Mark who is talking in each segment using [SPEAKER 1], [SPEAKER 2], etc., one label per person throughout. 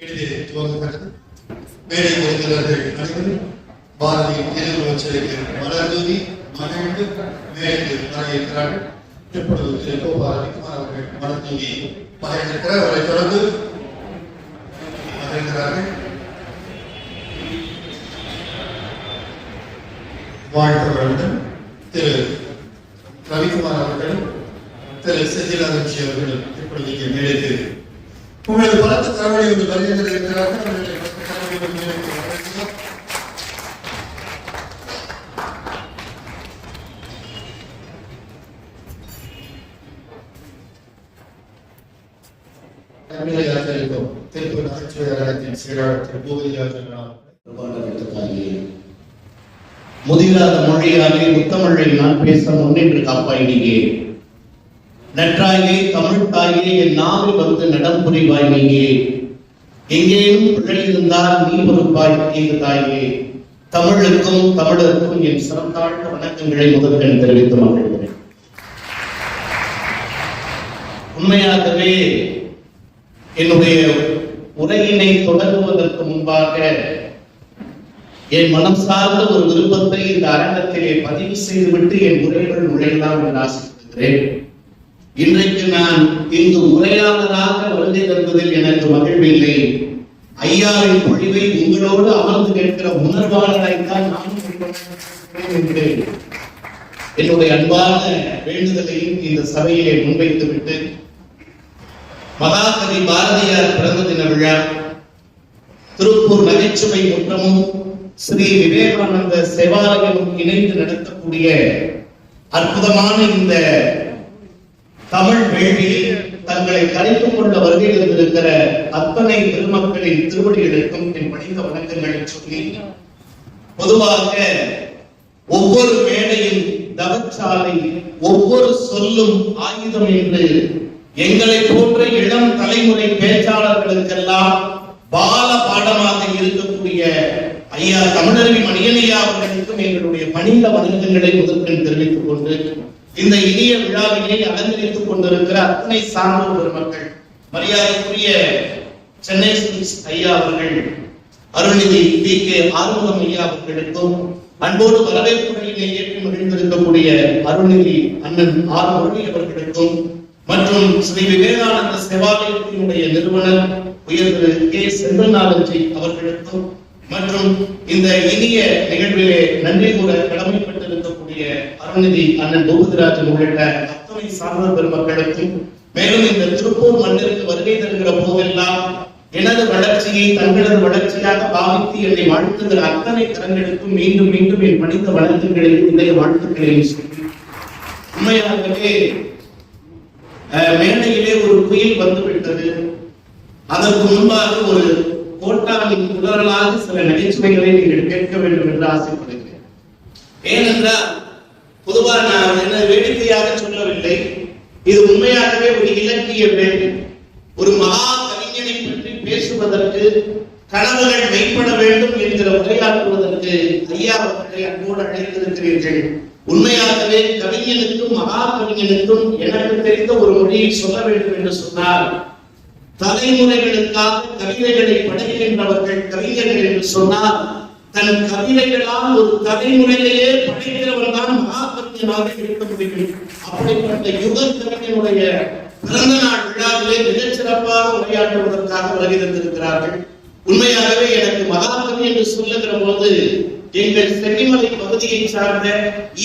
[SPEAKER 1] இனிதே துவங்கப்பட்டது மேடை இருக்கிறார்கள் அனைவரும் பாரதியின் திருவுருவச் சிலைக்கு மலர் மகிழ்ந்து மேடைக்கு வர இப்பொழுது திரு கோ அவர்கள் மலர் தூவி அவரை தொடர்ந்து திரு ரவிக்குமார் அவர்களும் திரு அவர்களும் இப்பொழுது இங்கே மேடைக்கு உங்களது பலத்த வந்து வருகின்ற இருக்கிறார்கள் திருப்பூர் நகைச்சுவை அரங்கத்தின் செயலாளர் திரு பூபதிராஜன் அவர்கள்
[SPEAKER 2] முதிராத மொழியாலே முத்தமிழை நான் பேச முன்னின்று காப்பாயினியே. நற்றாயே தமிழ் தாயே என் நாவில் வந்து நடம் புரிவாய் நீயே. எங்கேயும் பிழை இருந்தால் நீ பொறுப்பாய் எங்கள் தாயே. தமிழுக்கும் தமிழருக்கும் என் சிறந்தாழ்ந்த வணக்கங்களை முதற்கண் தெரிவித்து மகிழ்கிறேன். உண்மையாகவே என்னுடைய உரையினை தொடங்குவதற்கு முன்பாக என் மனம் சார்ந்த ஒரு விருப்பத்தை இந்த அரங்கத்திலே பதிவு செய்துவிட்டு என் உரைகள் நுழையலாம் என்று ஆசைப்படுகிறேன். இன்றைக்கு நான் இங்கு உரையாளராக வருகை தந்ததில் எனக்கு மகிழ்வில்லை. ஐயாவின் பொழிவை உங்களோடு அமர்ந்து கேட்கிற உணர்வாளராய்த்தான் நானும் இருக்கிறேன் என்னுடைய அன்பான வேண்டுதலையும் இந்த சபையிலே முன்வைத்துவிட்டு மகாகவி பாரதியார் பிறந்த தின விழா திருப்பூர் நகைச்சுவை முற்றமும் ஸ்ரீ விவேகானந்த சேவாலயமும் இணைந்து நடத்தக்கூடிய அற்புதமான இந்த தமிழ் வேள்வியில் தங்களை கலைத்துக் கொண்ட வருகை இருந்திருக்கிற அத்தனை பெருமக்களின் திருவடிகளுக்கும் என் பணிந்த வணக்கங்களை சொல்லி பொதுவாக ஒவ்வொரு மேடையும் தவச்சாலை ஒவ்வொரு சொல்லும் ஆயுதம் என்று எங்களை போன்ற இளம் தலைமுறை பேச்சாளர்களுக்கெல்லாம் பால பாடமாக இருக்கக்கூடிய ஐயா தமிழருவி மணியனையா அவர்களுக்கும் எங்களுடைய பணிந்த வணக்கங்களை முதற்கண் தெரிவித்துக் கொண்டு இந்த இனிய விழாவினை அலங்கரித்துக் கொண்டிருக்கிற அத்தனை சான்றோர் பெருமக்கள் மரியாதைக்குரிய சென்னை ஐயா அவர்கள் அருள்நிதி பி கே ஆறுமுகம் ஐயா அவர்களுக்கும் அன்போடு வரவேற்புகளிலே ஏற்றி மகிழ்ந்திருக்கக்கூடிய அருள்நிதி அண்ணன் ஆர் முரளி அவர்களுக்கும் மற்றும் ஸ்ரீ விவேகானந்த சேவாலயத்தினுடைய நிறுவனர் உயர்ந்து கே. செந்தநாதன்ஜி அவர்களுக்கும் மற்றும் இந்த இனிய நிகழ்விலே நன்றி கூற கடமைப்பட்டிருக்கக்கூடிய அருள்நிதி அண்ணன் பூபதிராஜன் உள்ளிட்ட அத்தனை சார்ந்த பெருமக்களுக்கும் மேலும் இந்த திருப்பூர் மண்ணிற்கு வருகை தருகிற போதெல்லாம் எனது வளர்ச்சியை தங்களது வளர்ச்சியாக பாவித்து என்னை வாழ்த்துகிற அத்தனை கரங்களுக்கும் மீண்டும் மீண்டும் என் மனித வணக்கங்களையும் இன்றைய வாழ்த்துக்களையும் சொல்லி. உண்மையாகவே அஹ், மேடையிலே ஒரு புயல் வந்துவிட்டது. அதற்கு முன்பாக ஒரு கோட்டாவின் குடரலாக சில நகைச்சுவைகளை நீங்கள் கேட்க வேண்டும் என்று ஆசைப்படுகிறேன். ஏனென்றால் பொதுவாக நான் என்ன வேடிக்கையாக சொல்லவில்லை. இது உண்மையாகவே ஒரு இலக்கிய வேண்டும் ஒரு மகா கவிஞனை பற்றி பேசுவதற்கு கனவுகள் மெய்ப்பட வேண்டும் என்கிற உரையாற்றுவதற்கு ஐயா அவர்களை அன்போடு அழைத்திருக்கிறீர்கள். உண்மையாகவே கவிஞனுக்கும் மகா கவிஞனுக்கும் எனக்கு தெரிந்த ஒரு மொழியை சொல்ல வேண்டும் என்று சொன்னால் தலைமுறைகளுக்காக கவிதைகளை படைக்கின்றவர்கள் கவிஞர்கள் என்று சொன்னால் தன் கவிதைகளால் ஒரு தலைமுறையிலேயே படைக்கிறவன் தான் மகாபத்தியனாக இருக்க முடியும். அப்படிப்பட்ட யுக கவிஞனுடைய பிறந்த நாள் விழாவிலே மிகச்சிறப்பாக உரையாற்றுவதற்காக வருகை தந்திருக்கிறார்கள். உண்மையாகவே எனக்கு மகாகவி என்று சொல்லுகிற போது எங்கள் சென்னிமலை பகுதியை சார்ந்த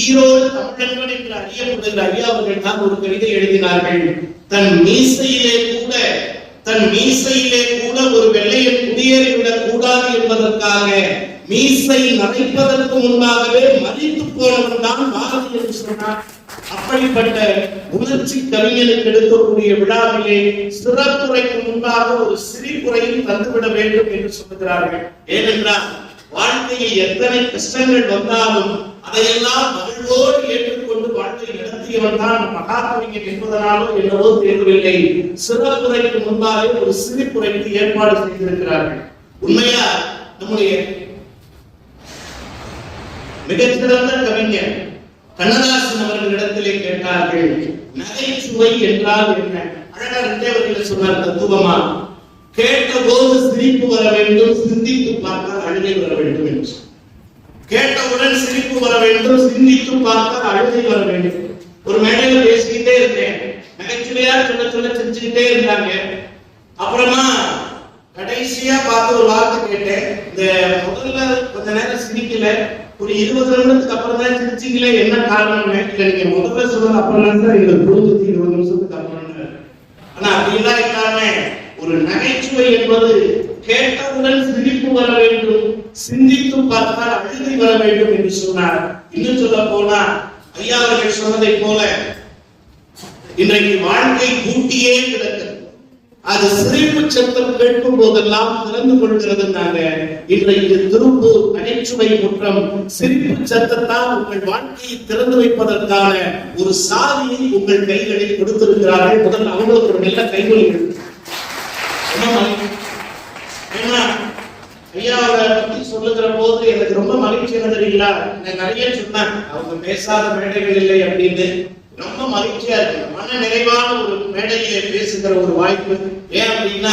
[SPEAKER 2] ஈரோடு தமிழர்கள் என்று அறியப்படுகிற ஐயா அவர்கள் தான் ஒரு கவிதை எழுதினார்கள். தன் மீசையிலே கூட தன் மீசையிலே கூட ஒரு வெள்ளையன் குடியேறிவிடக் கூடாது என்பதற்காக மீசை நரைப்பதற்கு முன்பாகவே மதித்து போனவன் தான் பாரதி என்று சொன்னார் அப்படிப்பட்ட உணர்ச்சி கவிஞனுக்கு எடுக்கக்கூடிய விழாவிலே சிறப்புரைக்கு முன்பாக ஒரு சிரிப்புரையும் தந்துவிட வேண்டும் என்று சொல்லுகிறார்கள். ஏனென்றால் வாழ்க்கையில் எத்தனை கஷ்டங்கள் வந்தாலும் அதையெல்லாம் மகிழ்வோடு ஏற்று வாழ்க்கை தான் மகாகவிஞன் என்பதனாலோ என்னவோ தெரியவில்லை. சிறப்புரைக்கு முன்பாக ஒரு சிரிப்புரைக்கு ஏற்பாடு செய்திருக்கிறார்கள். உண்மையா? நம்முடைய மிகச்சிறந்த கவிஞர் கண்ணதாசன் அவர்களிடத்திலே கேட்டார்கள் நகைச்சுவை என்றால் என்ன? அழகா ரெண்டே சொன்னார் தத்துவமா கேட்டபோது சிரிப்பு வர வேண்டும் சிந்தித்து பார்த்தால் அழுகை வர வேண்டும் என்று. கேட்டவுடன் சிரிப்பு வர வேண்டும் சிந்தித்து பார்த்தால் அழுகை வர வேண்டும். ஒரு மேடையில பேசிக்கிட்டே இருந்தேன். நகைச்சுவையா சொல்ல சொல்ல சிரிச்சுக்கிட்டே இருந்தாங்க. அப்புறமா கடைசியா பார்த்து ஒரு வார்த்தை கேட்டேன். இந்த முதல்ல கொஞ்ச நேரம் சிரிக்கல. ஒரு இருபது நிமிடத்துக்கு அப்புறம் தான் சிரிச்சீங்களே என்ன காரணம்னு இல்ல நீங்க முதல்ல சொன்னது அப்புறம் தான் சார் எங்களுக்கு புரிஞ்சது இருபது நிமிஷத்துக்கு அப்புறம் ஆனா அப்படிலாம் இல்லாம ஒரு நகைச்சுவை என்பது கேட்டவுடன் சிரிப்பு வர வேண்டும். சிந்தித்து பார்த்தால் அழுகை வர வேண்டும் என்று சொன்னார். இன்னும் சொல்ல போனா ஐயா அவர்கள் சொன்னதை போல இன்றைக்கு வாழ்க்கை கூட்டியே கிடக்கிறது. அது சிரிப்பு சத்தம் கேட்கும் போதெல்லாம் திறந்து கொள்கிறதுனால இன்றைக்கு திருப்பு நகைச்சுவை குற்றம். சிரிப்பு சத்தத்தால் உங்கள் வாழ்க்கையை திறந்து வைப்பதற்கான ஒரு சாதியை உங்கள் கைகளில் கொடுத்திருக்கிறார்கள். முதல் அவங்களுக்கு ஒரு நல்ல கைவலிகள் ஏன்னா ஐயா அவரை பத்தி சொல்லுகிற போது எனக்கு ரொம்ப மகிழ்ச்சி என்ன தெரியுங்களா? நான் நிறைய சொன்னேன் அவங்க பேசாத மேடைகள் இல்லை அப்படின்னு. ரொம்ப மகிழ்ச்சியா இருக்கு. மன நிறைவான ஒரு மேடையிலே பேசுகிற ஒரு வாய்ப்பு. ஏன் அப்படின்னா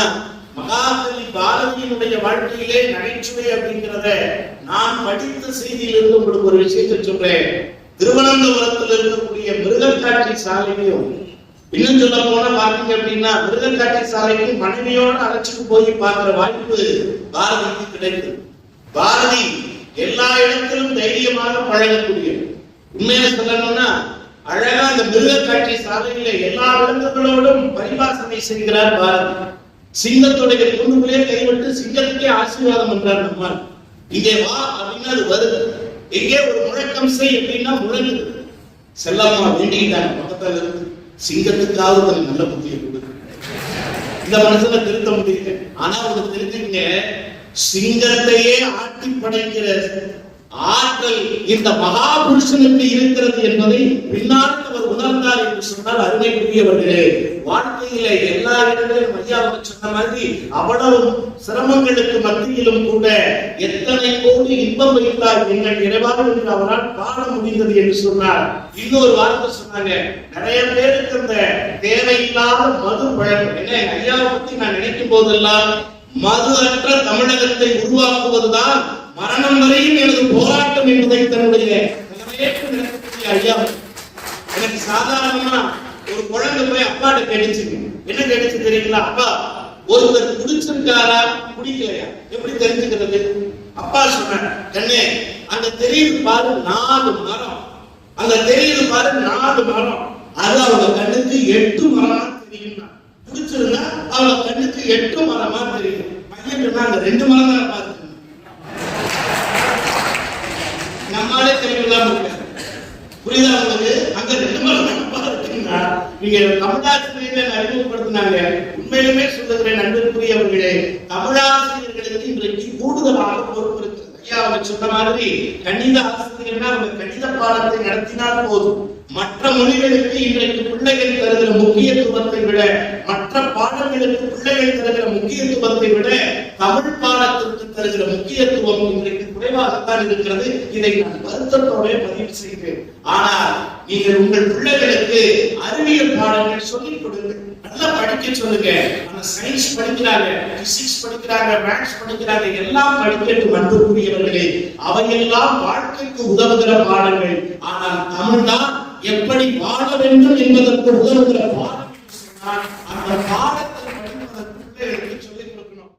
[SPEAKER 2] மகாகவி பாரதியினுடைய வாழ்க்கையிலே நகைச்சுவை அப்படிங்கிறத நான் படித்த செய்தியிலிருந்து உங்களுக்கு ஒரு விஷயத்தை சொல்றேன். திருவனந்தபுரத்தில் இருக்கக்கூடிய மிருகக்காட்சி சாலையிலும் இன்னும் சொல்ல போனா பாத்தீங்க அப்படின்னா மிருகக்காட்சி சாலைக்கு மனைவியோட அழைச்சிட்டு போய் பார்க்கிற வாய்ப்பு பாரதிக்கு கிடைக்குது பாரதி எல்லா இடத்திலும் தைரியமாக பழகக்கூடிய உண்மையை சொல்லணும்னா அழகா அந்த மிருகக்காட்சி சாலையில எல்லா விலங்குகளோடும் பரிபாசனை செய்கிறார் பாரதி. சிங்கத்துடைய கூண்டுகளே கைவிட்டு சிங்கத்துக்கே ஆசீர்வாதம் என்றார் நம்மால். இங்கே வா அப்படின்னா அது வருது. எங்கே ஒரு முழக்கம் செய் அப்படின்னா முழங்குது. செல்லம்மா வேண்டிக்கிட்டாங்க பக்கத்துல இருந்து. சிங்கத்துக்காவது கொஞ்சம் நல்ல புத்தியை கொடுக்கு இந்த மனசுல திருத்த முடியுது ஆனா உங்களுக்கு தெரிஞ்சுங்க சிங்கத்தையே ஆட்டி படைக்கிற ஆற்றல் இந்த மகாபுருஷனுக்கு இருக்கிறது என்பதை பின்னால் அவர் உணர்ந்தார் என்று சொன்னால் அருமைக்குரியவர்களே. வாழ்க்கையில எல்லா இடங்களிலும் ஐயா அவர் சொன்ன மாதிரி அவ்வளவு சிரமங்களுக்கு மத்தியிலும் கூட எத்தனை கோடி இன்பம் வைத்தார் எங்கள் இறைவாக என்று அவரால் காண முடிந்தது என்று சொன்னார். இன்னொரு வார்த்தை சொன்னாங்க நிறைய பேருக்கு அந்த தேவையில்லாத மது பழக்கம். என்ன ஐயாவை பத்தி நான் நினைக்கும் போதெல்லாம் மது அற்ற தமிழகத்தை உருவாக்குவதுதான் மரணம் வரையும் எனது போராட்டம் என்பதை தன்னுடைய ஐயா எனக்கு சாதாரணமா ஒரு குழந்தை போய் அப்பாட்ட கேட்டுச்சுங்க. என்ன கிடைச்சு தெரியுங்களா? அப்பா ஒருவர் குடிச்சிருக்காரா? குடிக்கலையா? எப்படி தெரிஞ்சுக்கிறது? அப்பா சொன்ன கண்ணே அந்த தெரியுது பாரு நாலு மரம். அந்த தெரியுது பாரு நாலு மரம். அது அவங்க கண்ணுக்கு எட்டு மரமா தெரியும் குடிச்சிருந்தா அவங்க கண்ணுக்கு எட்டு மரமா தெரியும். பையன் சொன்னா அந்த ரெண்டு மரம் தான் பாரு நம்மாலே தெரியலாம் இருக்காது புரியுதா உங்களுக்கு அங்க ரெண்டு மரம் நீங்க தமிழாசிரியர்கள் அறிமுகப்படுத்தினாங்க. உண்மையிலுமே சொல்லுகிறேன் நண்பருக்குரியவர்களே தமிழாசிரியர்களுக்கு இன்றைக்கு கூடுதலாக பொறுப்பு இருக்கிறது ஐயா அவங்க சொன்ன மாதிரி கணித ஆசிரியர்னா அவங்க கணித பாடத்தை நடத்தினால் போதும். மற்ற மொழிகளுக்கு இன்றைக்கு பிள்ளைகள் தருகிற முக்கியத்துவத்தை விட பாடங்களுக்கு பிள்ளைகள் தருகிற முக்கியத்துவத்தை விட தமிழ் பாடத்திற்கு தருகிற முக்கியத்துவம் இன்றைக்கு குறைவாகத்தான் இருக்கிறது. இதை நான் வருத்தத்தோட பதிவு செய்கிறேன். ஆனால் நீங்கள் உங்கள் பிள்ளைகளுக்கு அறிவியல் பாடங்கள் சொல்லிக் கொடுங்கள் நல்லா படிக்க சொல்லுங்க. ஆனா சயின்ஸ் படிக்கிறாங்க பிசிக்ஸ் படிக்கிறாங்க மேத்ஸ் படிக்கிறாங்க எல்லாம் படிக்கட்டும் அன்புக்குரியவர்களே அவையெல்லாம் வாழ்க்கைக்கு உதவுகிற பாடங்கள். ஆனால் தமிழ்தான் எப்படி வாழ வேண்டும் என்பதற்கு உதவுகிற பாடங்கள் சொன்னால் அந்த பாடத்தை